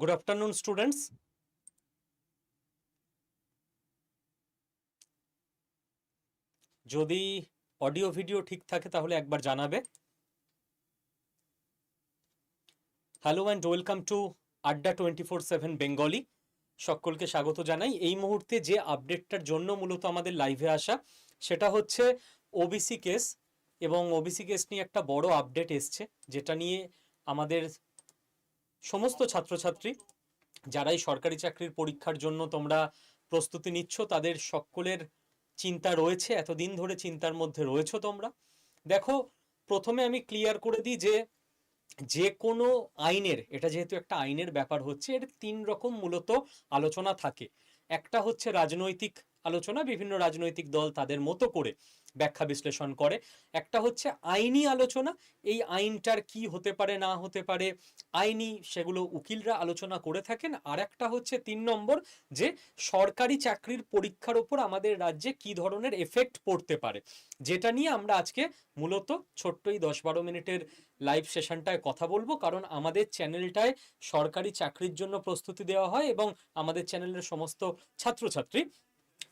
Good afternoon, students. যদি audio video ঠিক থাকে তাহলে একবার জানাবে। Hello and welcome to Adda twenty four seven Bengali সকলকে স্বাগত জানাই। এই মুহূর্তে যে আপডেটটার জন্য মূলত আমাদের লাইভে আসা সেটা হচ্ছে ওবিসি কেস এবং ওবিসি কেস নিয়ে একটা বড় আপডেট এসছে যেটা নিয়ে আমাদের সমস্ত ছাত্রছাত্রী যারাই সরকারি চাকরির পরীক্ষার জন্য তোমরা প্রস্তুতি নিচ্ছ, তাদের সকলের চিন্তা রয়েছে, এতদিন ধরে চিন্তার মধ্যে রয়েছো তোমরা। দেখো, প্রথমে আমি ক্লিয়ার করে দিই যে যে কোনো আইনের, এটা যেহেতু একটা আইনের ব্যাপার হচ্ছে, এর তিন রকম মূলত আলোচনা থাকে। একটা হচ্ছে রাজনৈতিক আলোচনা বিভিন্ন রাজনৈতিক দল তাদের মতো করে ব্যাখ্যা বিশ্লেষণ করে। একটা হচ্ছে আইনি আলোচনা, এই আইনটার কি হতে পারে, না হতে পারে, আইনি সেগুলো উকিলরা আলোচনা করে থাকেন। আর একটা হচ্ছে তিন নম্বর যে সরকারি চাকরির পরীক্ষার ওপর আমাদের রাজ্যে কি ধরনের এফেক্ট পড়তে পারে। যেটা নিয়ে আমরা আজকে মূলত ছোট্ট এই দশ বারো মিনিটের লাইভ সেশনটায় কথা বলব। কারণ আমাদের চ্যানেলটায় সরকারি চাকরির জন্য প্রস্তুতি দেওয়া হয় এবং আমাদের চ্যানেলের সমস্ত ছাত্রছাত্রী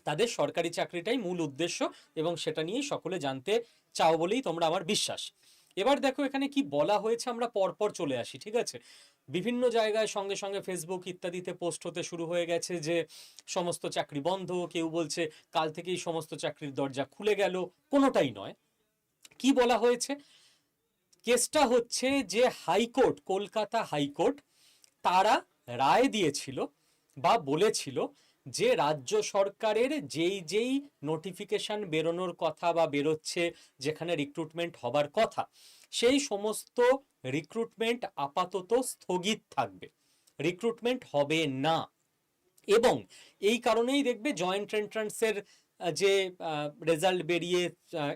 তাদের সরকারি চাকরিটাই মূল উদ্দেশ্য এবং সেটা নিয়েই সকলে জানতে চাও বলেই তোমরা আমার বিশ্বাস। এবার দেখো এখানে কি বলা হয়েছে, আমরা পরপর চলে আসি, ঠিক আছে? বিভিন্ন জায়গায় সঙ্গে সঙ্গে ফেসবুক ইত্যাদিতে পোস্ট হতে শুরু হয়ে গেছে যে, সমস্ত চাকরি বন্ধ, কেউ বলছে কাল থেকেই সমস্ত চাকরির দরজা খুলে গেল, কোনোটাই নয়। কি বলা হয়েছে? কেসটা হচ্ছে যে হাইকোর্ট, কলকাতা হাইকোর্ট তারা রায় দিয়েছিল বা বলেছিল যে রাজ্য সরকারের যেই যেই নোটিফিকেশন বেরোনোর কথা বা বেরোচ্ছে যেখানে রিক্রুটমেন্ট হবার কথা, সেই সমস্ত রিক্রুটমেন্ট আপাতত স্থগিত থাকবে। রিক্রুটমেন্ট হবে না। এবং এই কারণেই দেখবে জয়েন্ট এন্ট্রান্সের যে রেজাল্ট বেরিয়ে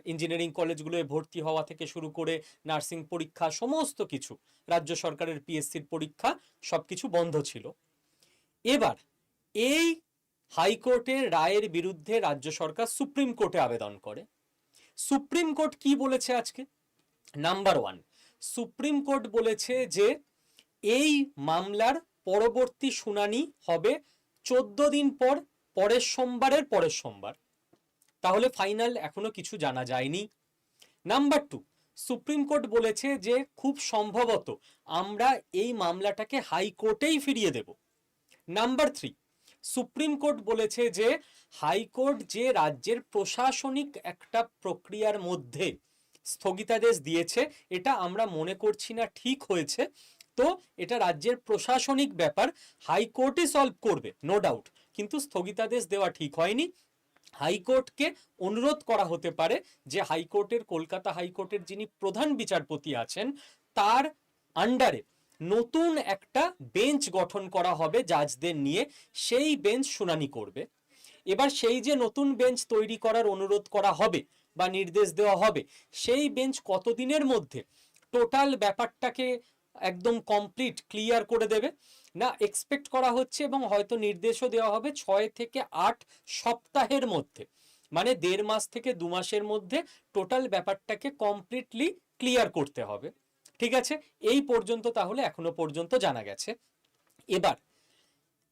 ইঞ্জিনিয়ারিং কলেজগুলোয় ভর্তি হওয়া থেকে শুরু করে নার্সিং পরীক্ষা, সমস্ত কিছু, রাজ্য সরকারের পিএসসির পরীক্ষা সব কিছু বন্ধ ছিল। এবার, এই হাইকোর্টের রায়ের বিরুদ্ধে রাজ্য সরকার সুপ্রিম কোর্টে আবেদন করে। সুপ্রিম কোর্ট কি বলেছে আজকে? নাম্বার ওয়ান সুপ্রিম কোর্ট বলেছে যে এই মামলার পরবর্তী শুনানি হবে চোদ্দ দিন পর, পরের সোমবারের পরের সোমবার। তাহলে ফাইনাল এখনও কিছু জানা যায়নি। নাম্বার টু সুপ্রিম কোর্ট বলেছে যে খুব সম্ভবত আমরা এই মামলাটাকে হাইকোর্টেই ফিরিয়ে দেব। নাম্বার থ্রি সুপ্রিম কোর্ট বলেছে যে হাইকোর্ট যে রাজ্যের প্রশাসনিক একটা প্রক্রিয়ার মধ্যে স্থগিতাদেশ দিয়েছে, এটা আমরা মনে করছি না ঠিক হয়েছে। তো এটা রাজ্যের প্রশাসনিক ব্যাপার, হাইকোর্টই সলভ করবে নো ডাউট কিন্তু স্থগিতাদেশ দেওয়া ঠিক হয়নি। হাইকোর্টকে অনুরোধ করা হতে পারে যে হাইকোর্টের, কলকাতা হাইকোর্টের যিনি প্রধান বিচারপতি আছেন, তার আন্ডারে নতুন একটা বেঞ্চ গঠন করা হবে জাজদের নিয়ে। সেই বেঞ্চ শুনানি করবে। এবার সেই যে নতুন বেঞ্চ তৈরি করার অনুরোধ করা হবে বা নির্দেশ দেওয়া হবে, সেই বেঞ্চ কতদিনের মধ্যে? টোটাল ব্যাপারটাকে একদম কমপ্লিট, ক্লিয়ার করে দেবে। না, এক্সপেক্ট করা হচ্ছে এবং হয়তো নির্দেশও দেওয়া হবে ছয় থেকে আট সপ্তাহের মধ্যে। মানে দেড় মাস থেকে দু মাসের মধ্যে টোটাল ব্যাপারটাকে কমপ্লিটলি ক্লিয়ার করতে হবে। ঠিক আছে? এই পর্যন্ত তাহলে এখনও পর্যন্ত জানা গেছে। এবার,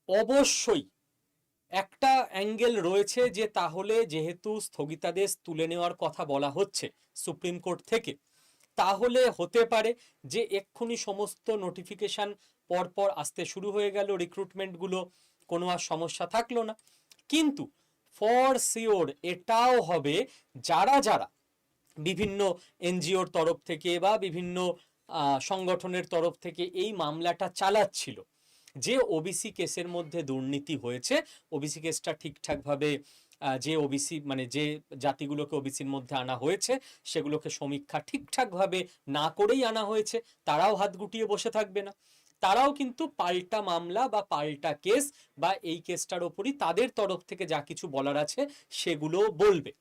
অবশ্যই একটা অ্যাঙ্গেল রয়েছে যে তাহলে যেহেতু স্থগিতাদেশ তুলে নেওয়ার কথা বলা হচ্ছে সুপ্রিম কোর্ট থেকে, তাহলে হতে পারে যে এক্ষুনি সমস্ত নোটিফিকেশন পরপর আসতে শুরু হয়ে গেল, রিক্রুটমেন্টগুলো কোনো আর সমস্যা থাকল না। কিন্তু ফর সিওর এটাও হবে যারা যারা বিভিন্ন এনজিওর তরফ থেকে বা বিভিন্ন সংগঠনের তরফ থেকে এই মামলাটা চালাচ্ছিল। যে ওবিসি কেসের মধ্যে দুর্নীতি হয়েছে ওবিসি কেসটা ঠিকঠাকভাবে যে ওবিসি মানে যে জাতিগুলোকে ওবিসির মধ্যে আনা হয়েছে, সেগুলোকে সমীক্ষা ঠিকঠাকভাবে না করেই আনা হয়েছে, তারাও হাত গুটিয়ে বসে থাকবে না। তারাও কিন্তু পাল্টা মামলা বা পাল্টা কেস বা এই কেসটার ওপরই তাদের তরফ থেকে যা কিছু বলার আছে সেগুলো বলবে।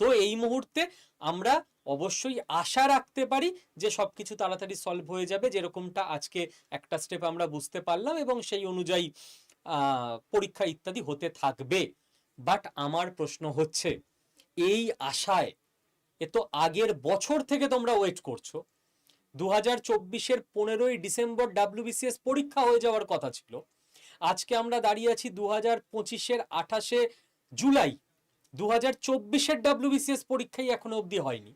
তো এই মুহূর্তে আমরা অবশ্যই আশা রাখতে পারি যে সব কিছু তাড়াতাড়ি সলভ হয়ে যাবে। যেরকমটা আজকে একটা স্টেপ আমরা বুঝতে পারলাম এবং সেই অনুযায়ী পরীক্ষা ইত্যাদি হতে থাকবে। বাট আমার প্রশ্ন হচ্ছে, এই আশায় এ তো আগের বছর থেকে তোমরা ওয়েট করছ। দু হাজার চব্বিশের পনেরোই ডিসেম্বর ডাব্লিউবিসিএস পরীক্ষা হয়ে যাওয়ার কথা ছিল। আজকে আমরা দাঁড়িয়ে আছি দু হাজার পঁচিশের আঠাশে জুলাই। দু হাজার চব্বিশের ডাব্লিউবিসিএস পরীক্ষাই এখনও অবধি হয়নি।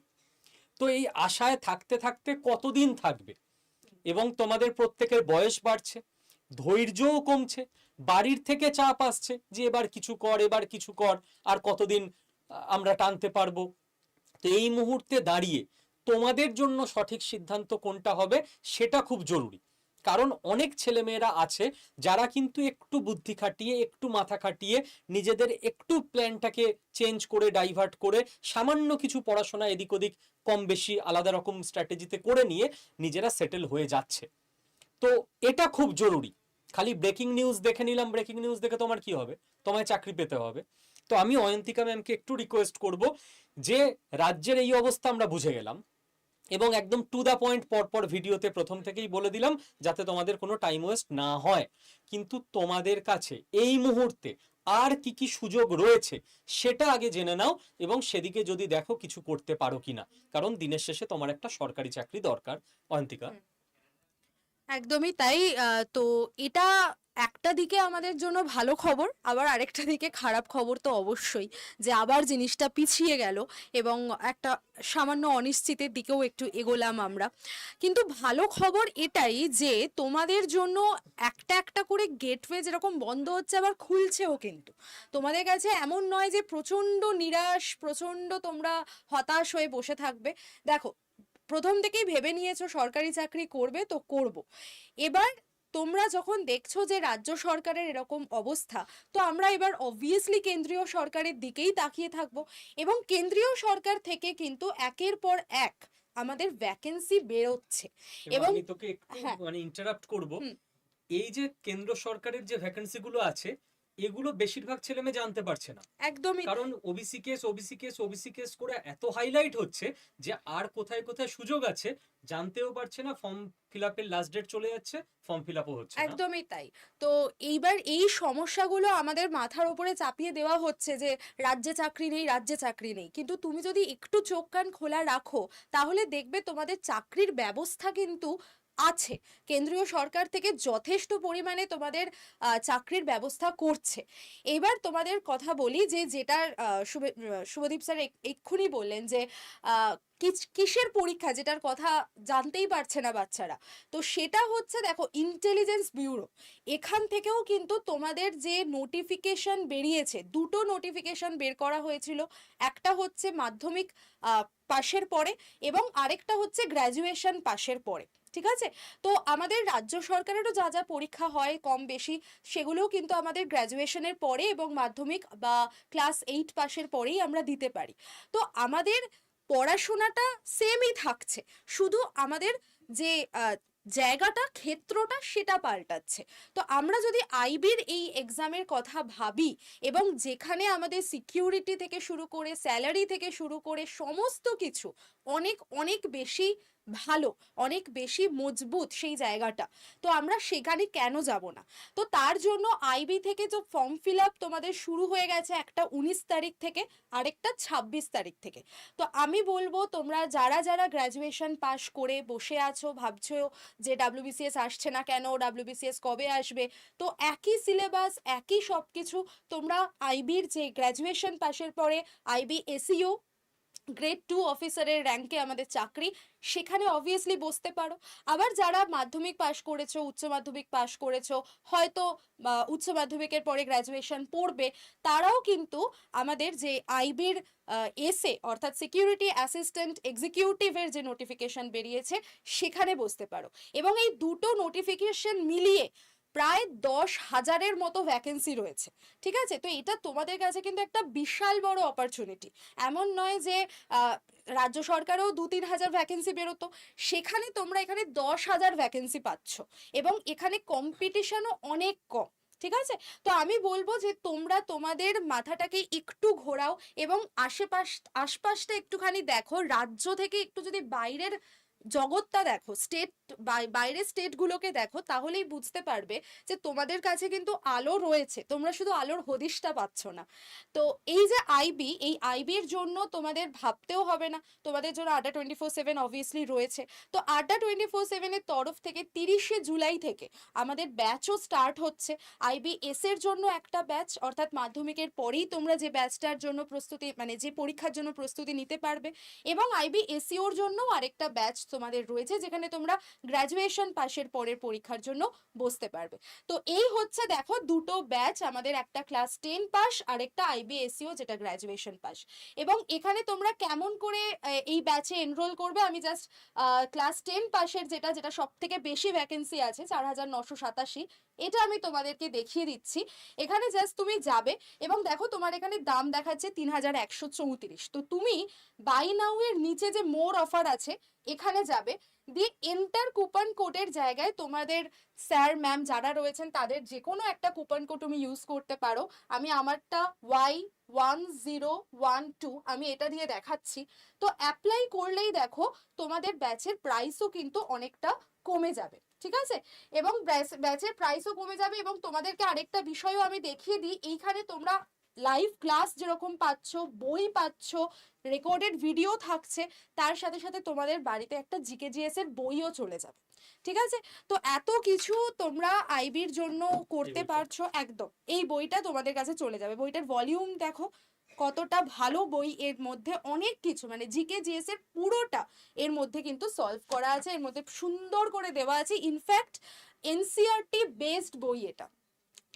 তো এই আশায় থাকতে থাকতে কতদিন থাকবে? এবং তোমাদের প্রত্যেকের বয়স বাড়ছে, ধৈর্যও কমছে, বাড়ির থেকে চাপ আসছে যে এবার কিছু কর, এবার কিছু কর, আর কতদিন আমরা টানতে পারব? তো এই মুহূর্তে দাঁড়িয়ে তোমাদের জন্য সঠিক সিদ্ধান্ত কোনটা হবে সেটা খুব জরুরি। কারণ অনেক ছেলেমেয়েরা আছে যারা কিন্তু একটু বুদ্ধি খাটিয়ে, একটু মাথা খাটিয়ে নিজেদের একটু প্ল্যানটাকে চেঞ্জ করে ডাইভার্ট করে সামান্য কিছু পড়াশোনা এদিক ওদিক কম বেশি আলাদা রকম স্ট্র্যাটেজিতে করে নিয়ে নিজেরা সেটেল হয়ে যাচ্ছে। তো এটা খুব জরুরি। খালি ব্রেকিং নিউজ দেখে নিলাম ব্রেকিং নিউজ দেখে তোমার কি হবে? তোমায় চাকরি পেতে হবে। তো আমি অয়ন্তিকা ম্যামকে একটু রিকোয়েস্ট করব যে, রাজ্যের এই অবস্থা আমরা বুঝে গেলাম। এবং একদম টু দ্য পয়েন্ট পরপর ভিডিওতে প্রথম থেকেই বলে দিলাম যাতে তোমাদের কোনো টাইম ওয়েস্ট না হয়। কিন্তু তোমাদের কাছে এই মুহূর্তে আর কি কি সুযোগ রয়েছে সেটা আগে জেনে নাও এবং সেদিকে যদি দেখো কিছু করতে পারো কিনা। কারণ দিনের শেষে তোমার একটা সরকারি চাকরি দরকার। অয়ন্তিকা একদমই তাই। তো এটা একটা দিকে আমাদের জন্য ভালো খবর, আবার আরেকটা দিকে খারাপ খবর তো অবশ্যই, যে আবার জিনিসটা পিছিয়ে গেল এবং একটা সামান্য অনিশ্চিতের দিকেও একটু এগোলাম আমরা। কিন্তু ভালো খবর এটাই যে তোমাদের জন্য একটা একটা করে গেটওয়ে যেরকম বন্ধ হচ্ছে আবার খুলছেও কিন্তু। তোমাদের কাছে এমন নয় যে প্রচণ্ড নিরাশ, প্রচণ্ড তোমরা হতাশ হয়ে বসে থাকবে। দেখো প্রথম থেকেই ভেবে নিয়েছো সরকারি চাকরি করবে তো করব। এবার তোমরা যখন দেখছ যে রাজ্য সরকারের এরকম অবস্থা তো আমরা এবার অবভিয়াসলি কেন্দ্রীয় সরকারের দিকেই তাকিয়ে থাকব। এবং কেন্দ্রীয় সরকার থেকে কিন্তু একের পর এক আমাদের ভ্যাকেন্সি বেরোচ্ছে। এবং তোকে একটু হ্যাঁ। মানে ইন্টারাপ্ট করব। এই যে কেন্দ্র সরকারের যে ভ্যাকেন্সি গুলো আছে এগুলো বেশিরভাগ ছেলে মেয়ে জানতে পারছে না। একদমই। কারণ OBC case OBC case OBC case করে এত হাইলাইট হচ্ছে যে আর কোথায় কোথায় সুযোগ আছে জানতেও পারছে না ফর্ম ফিল আপের লাস্ট ডেট চলে যাচ্ছে ফর্ম ফিল আপও হচ্ছে একদমই তাই। তো এইবার এই সমস্যাগুলো আমাদের মাথার উপরে চাপিয়ে দেওয়া হচ্ছে যে রাজ্যে চাকরি নেই রাজ্যে চাকরি নেই। কিন্তু তুমি যদি একটু চোখ কান খোলা রাখো তাহলে দেখবে তোমাদের চাকরির ব্যবস্থা কিন্তু আছে। কেন্দ্রীয় সরকার থেকে যথেষ্ট পরিমাণে তোমাদের চাকরির ব্যবস্থা করছে। এবার তোমাদের কথা বলি যে যেটা শুভদীপ স্যার এক্ষুনি বললেন যে কিসের পরীক্ষা যেটার কথা জানতেই পারছে না বাচ্চারা। তো সেটা হচ্ছে দেখো ইন্টেলিজেন্স ব্যুরো এখান থেকেও কিন্তু তোমাদের যে নোটিফিকেশন বেরিয়েছে, দুটো নোটিফিকেশন বের করা হয়েছিল। একটা হচ্ছে মাধ্যমিক পাশের পরে এবং আরেকটা হচ্ছে গ্র্যাজুয়েশন পাশের পরে। ঠিক আছে? তো আমাদের রাজ্য সরকারেরও যা যা পরীক্ষা হয় কম বেশি সেগুলোও কিন্তু আমাদের গ্র্যাজুয়েশনের পরে এবং মাধ্যমিক বা ক্লাস এইট পাশের পরেই আমরা দিতে পারি। তো আমাদের পড়াশোনাটা সেমই থাকছে। শুধু আমাদের যে জায়গাটা, ক্ষেত্রটা সেটা পাল্টাচ্ছে। তো আমরা যদি আইবির এই এক্সামের কথা ভাবি এবং যেখানে আমাদের সিকিউরিটি থেকে শুরু করে স্যালারি থেকে শুরু করে সমস্ত কিছু অনেক অনেক বেশি ভালো, অনেক বেশি মজবুত সেই জায়গাটা। তো আমরা সেখানে কেন যাব না? তো তার জন্য আইবি থেকে যে ফর্ম ফিল আপ তোমাদের শুরু হয়ে গেছে একটা উনিশ তারিখ থেকে, আরেকটা ছাব্বিশ তারিখ থেকে। তো আমি বলব তোমরা যারা যারা গ্র্যাজুয়েশন পাশ করে বসে আছো, ভাবছ যে ডাব্লিউবিসিএস আসছে না কেন ডাব্লিউবিসিএস কবে আসবে, তো একই সিলেবাস একই সব কিছু তোমরা আইবির যে গ্র্যাজুয়েশন পাশের পরে আইবি এসিও গ্রেড টু অফিসারের র্যাঙ্কে আমাদের চাকরি, সেখানে অবভিয়াসলি বসতে পারো। আবার যারা মাধ্যমিক পাশ করেছ, উচ্চ মাধ্যমিক পাশ করেছ, হয়তো উচ্চ মাধ্যমিকের পরে গ্র্যাজুয়েশন পড়বে, তারাও কিন্তু আমাদের যে আইবির এসে অর্থাৎ সিকিউরিটি অ্যাসিস্ট্যান্ট এক্সিকিউটিভের যে নোটিফিকেশন বেরিয়েছে, সেখানে বসতে পারো। এবং এই দুটো নোটিফিকেশন মিলিয়ে প্রায় দশ হাজারের মতো ভ্যাকেন্সি রয়েছে। ঠিক আছে? তো এটা তোমাদের কাছে কিন্তু একটা বিশাল বড় অপরচুনিটি এমন নয় যে রাজ্য সরকারেও দু তিন হাজার ভ্যাকেন্সি বেরোতো। সেখানে তোমরা এখানে দশ হাজার ভ্যাকেন্সি পাচ্ছ এবং এখানে কম্পিটিশনও অনেক কম। ঠিক আছে? তো আমি বলব যে, তোমরা তোমাদের মাথাটাকে একটু ঘোরাও এবং আশেপাশ, আশপাশটা একটুখানি দেখো। রাজ্য থেকে একটু যদি বাইরের জগৎটা দেখো স্টেট বাইরের স্টেটগুলোকে দেখো, তাহলেই বুঝতে পারবে যে তোমাদের কাছে কিন্তু আলো রয়েছে, তোমরা শুধু আলোর হদিশটা পাচ্ছ না। তো এই যে আইবি এই আইবির জন্য তোমাদের ভাবতেও হবে না, তোমাদের জন্য আড্ডা টোয়েন্টি ফোর সেভেন অবভিয়াসলি রয়েছে। তো আড্ডা টোয়েন্টি ফোর সেভেনের তরফ থেকে তিরিশে জুলাই থেকে আমাদের ব্যাচও স্টার্ট হচ্ছে। আইবি এস এর জন্য একটা ব্যাচ অর্থাৎ মাধ্যমিকের পরেই তোমরা যে ব্যাচটার জন্য প্রস্তুতি মানে যে পরীক্ষার জন্য প্রস্তুতি নিতে পারবে। এবং আইবি এসিওর জন্য আরেকটা ব্যাচ তোমাদের রয়েছে, যেখানে তোমরা গ্র্যাজুয়েশন পাশের পরের পরীক্ষার জন্য বসতে পারবে। তো এই হচ্ছে দেখো দুটো ব্যাচ আমাদের একটা ক্লাস টেন পাস আরেকটা আইবি এসিও যেটা গ্র্যাজুয়েশন পাস এবং এখানে তোমরা কেমন করে এই ব্যাচে এনরোল করবে? আমি জাস্ট ক্লাস টেন পাশের যেটা যেটা সব থেকে বেশি ভ্যাকেন্সি আছে, চার হাজার নশো সাতাশি, এটা আমি তোমাদেরকে দেখিয়ে দিচ্ছি। এখানে জাস্ট তুমি যাবে এবং দেখো তোমার এখানে দাম দেখাচ্ছে তিন হাজার একশো চৌত্রিশ। তো তুমি বাই নাউ এর নিচে যে মোর অফার আছে এখানে যাবে। দিয়ে এন্টার কুপন কোডের জায়গায় তোমাদের স্যার ম্যাম যারা রয়েছেন, তাদের যে কোনো একটা কুপন কোড তুমি ইউজ করতে পারো। আমি আমারটা Y one zero one two আমি এটা দিয়ে দেখাচ্ছি। তো অ্যাপ্লাই করলেই দেখো, তোমাদের ব্যাচের প্রাইসও কিন্তু অনেকটা কমে যাবে। ঠিক আছে? এবং ব্যাচ- ব্যাচের প্রাইসও কমে যাবে এবং তোমাদেরকে আরেকটা বিষয়ও আমি দেখিয়ে দিই। এইখানে তোমরা লাইভ ক্লাস যেরকম পাচ্ছ বই পাচ্ছ রেকর্ডেড ভিডিও থাকছে তার সাথে সাথে তোমাদের বাড়িতে একটা জিকেজিএস এর বইও চলে যাবে। ঠিক আছে? তো এত কিছু তোমরা আইবির জন্য করতে পারছ একদম। এই বইটা তোমাদের কাছে চলে যাবে। বইটার ভলিউম দেখো কতটা ভালো বই এর মধ্যে অনেক কিছু মানে জিকে জিএস এর পুরোটা এর মধ্যে কিন্তু সলভ করা আছে এর মধ্যে সুন্দর করে দেওয়া আছে। ইনফ্যাক্ট এনসিআরটি বেসড বই এটা।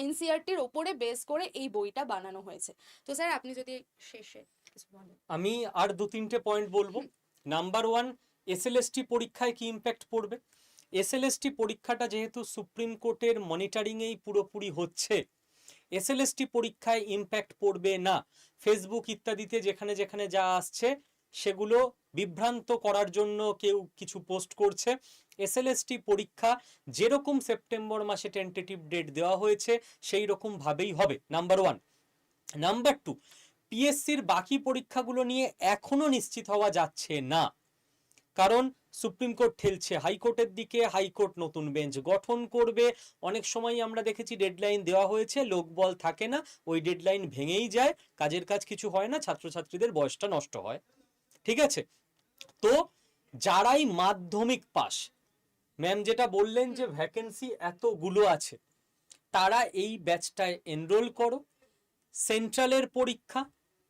এনসিআরটির ওপরে বেস করে এই বইটা বানানো হয়েছে। তো স্যার, আপনি যদি শেষে আমি আর দু তিনটে পয়েন্ট বলব। নাম্বার ওয়ান এসএলএসটি পরীক্ষায় কি ইম্প্যাক্ট পড়বে? এসএলএসটি পরীক্ষাটা যেহেতু সুপ্রিম কোর্টের মনিটরিংয়েই পুরোপুরি হচ্ছে এসএলএসটি পরীক্ষায় ইম্প্যাক্ট পড়বে না। ফেসবুক ইত্যাদিতে যেখানে যেখানে যা আসছে সেগুলো বিভ্রান্ত করার জন্য কেউ কিছু পোস্ট করছে। এসএলএসটি পরীক্ষা যেরকম সেপ্টেম্বর মাসে টেন্টেটিভ ডেট দেওয়া হয়েছে সেই রকম ভাবেই হবে। নাম্বার ওয়ান নাম্বার টু পিএসসির বাকি পরীক্ষাগুলো নিয়ে এখনও নিশ্চিত হওয়া যাচ্ছে না। কারণ সুপ্রিম কোর্ট ঠেলছে, হাইকোর্টের দিকে হাইকোর্ট নতুন বেঞ্চ গঠন করবে। অনেক সময় আমরা দেখেছি ডেডলাইন দেওয়া হয়েছে লোকবল থাকে না, ওই ডেডলাইন ভেঙেই যায়, কাজের কাজ কিছু হয় না, ছাত্রছাত্রীদের বয়সটা নষ্ট হয়। ঠিক আছে? তো যারাই মাধ্যমিক পাস ম্যাম যেটা বললেন যে ভ্যাকেন্সি এতগুলো আছে, তারা এই ব্যাচটায় এনরোল করো। সেন্ট্রালের পরীক্ষা,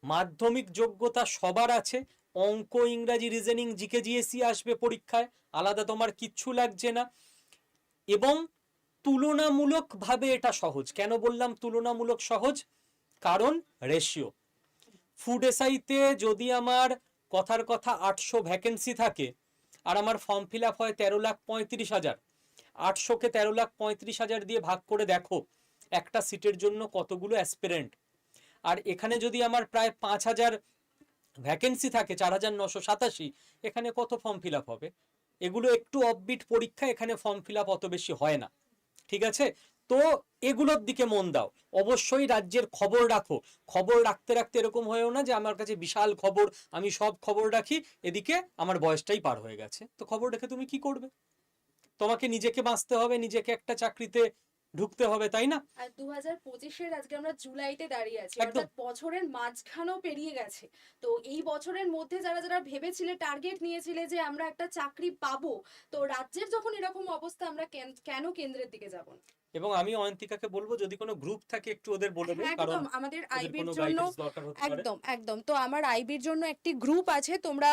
মাধ্যমিক যোগ্যতা সবার আছে, অঙ্ক, ইংরাজি রিজনিং জিকে জিএসি আসবে পরীক্ষায়, আলাদা তোমার কিচ্ছু লাগছে না। এবং তুলনামূলকভাবে এটা সহজ। কেন বললাম তুলনামূলক সহজ? কারণ রেশিও ফুড এসআইতে যদি আমার কথার কথা আটশো ভ্যাকেন্সি থাকে, আর আমার ফর্ম ফিল আপ হয় তেরো লাখ পঁয়ত্রিশ হাজার। আটশোকে তেরো লাখ পঁয়ত্রিশ হাজার দিয়ে ভাগ করে দেখো, একটা সিটের জন্য কতগুলো অ্যাসপিরেন্ট আর এখানে যদি আমার প্রায় পাঁচ হাজার ভ্যাকেন্সি থাকে, চার হাজার নশো সাতাশি, এখানে কত ফর্ম ফিল আপ হবে? এগুলো একটু অফবিট পরীক্ষা, এখানে ফর্ম ফিল আপ অত বেশি হয় না। ঠিক আছে? তো এগুলোর দিকে মন দাও। অবশ্যই রাজ্যের খবর রাখো। খবর রাখতে রাখতে এরকম হয়েও না যে আমার কাছে বিশাল খবর আমি সব খবর রাখি এদিকে আমার বয়সটাই পার হয়ে গেছে। তো খবর রেখে তুমি কি করবে? তোমাকে নিজেকে বাঁচতে হবে নিজেকে একটা চাকরিতে ঢুকতে হবে তাই না? আর দু হাজার পঁচিশের আজকে আমরা জুলাইতে দাঁড়িয়ে আছি অর্থাৎ বছরের মাঝখানেও পেরিয়ে গেছে। তো এই বছরের মধ্যে যারা যারা ভেবেছিলে টার্গেট নিয়েছিলে যে আমরা একটা চাকরি পাবো তো রাজ্যের যখন এরকম অবস্থা আমরা কেন- কেন কেন্দ্রের দিকে যাব? না এবং আমি অয়ন্তিকাকে বলব যদি কোনো গ্রুপ থাকে একটু ওদের বলে দেবে কারণ আমাদের আইবির জন্য একদম একদম। তো আমার আইবির জন্য একটি গ্রুপ আছে তোমরা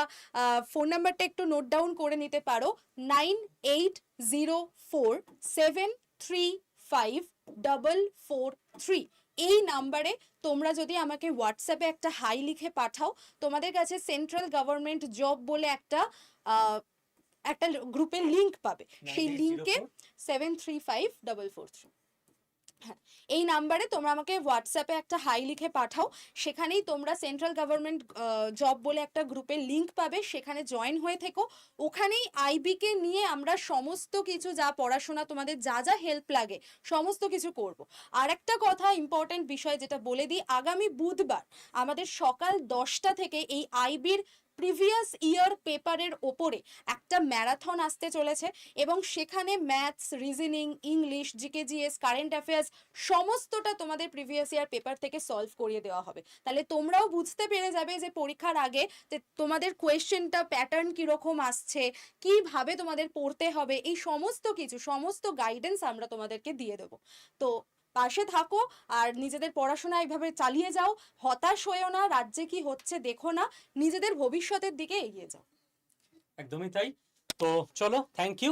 ফোন নাম্বারটা একটু নোট ডাউন করে নিতে পারো। Nine eight zero four seven three five double four three. এই নাম্বারে তোমরা যদি আমাকে হোয়াটসঅ্যাপে একটা হাই লিখে পাঠাও তোমাদের কাছে সেন্ট্রাল গভর্নমেন্ট জব বলে একটা একটা গ্রুপের লিংক পাবে। সেই 9804 লিংকে seven three five double four three হ্যাঁ এই নাম্বারে তোমরা আমাকে হোয়াটসঅ্যাপে একটা হাই লিখে পাঠাও। সেখানেই তোমরা সেন্ট্রাল গভর্নমেন্ট জব বলে একটা গ্রুপের লিংক পাবে। সেখানে জয়েন হয়ে থেকো। ওখানেই আইবিকে নিয়ে আমরা সমস্ত কিছু যা পড়াশোনা তোমাদের যা যা হেল্প লাগে সমস্ত কিছু করব। আর একটা কথা ইম্পর্টেন্ট বিষয় যেটা বলে দিই আগামী বুধবার আমাদের সকাল দশটা থেকে এই আইবির প্রিভিয়াস ইয়ার পেপারের ওপরে একটা ম্যারাথন আসতে চলেছে এবং সেখানে maths reasoning English GK GS current affairs সমস্তটা তোমাদের প্রিভিয়াস ইয়ার পেপার থেকে সলভ করিয়ে দেওয়া হবে। তাহলে তোমরাও বুঝতে পেরে যাবে যে পরীক্ষার আগে যে তোমাদের কোয়েশ্চেনটা প্যাটার্ন কীরকম আসছে, কীভাবে তোমাদের পড়তে হবে, এই সমস্ত কিছু, সমস্ত গাইডেন্স আমরা তোমাদেরকে দিয়ে দেবো। তো পাশে থাকো আর নিজেদের পড়াশোনা এইভাবে চালিয়ে যাও। হতাশ হয়েও না, রাজ্যে কি হচ্ছে দেখো না, নিজেদের ভবিষ্যতের দিকে এগিয়ে যাও। একদমই তাই। তো চলো থ্যাংক ইউ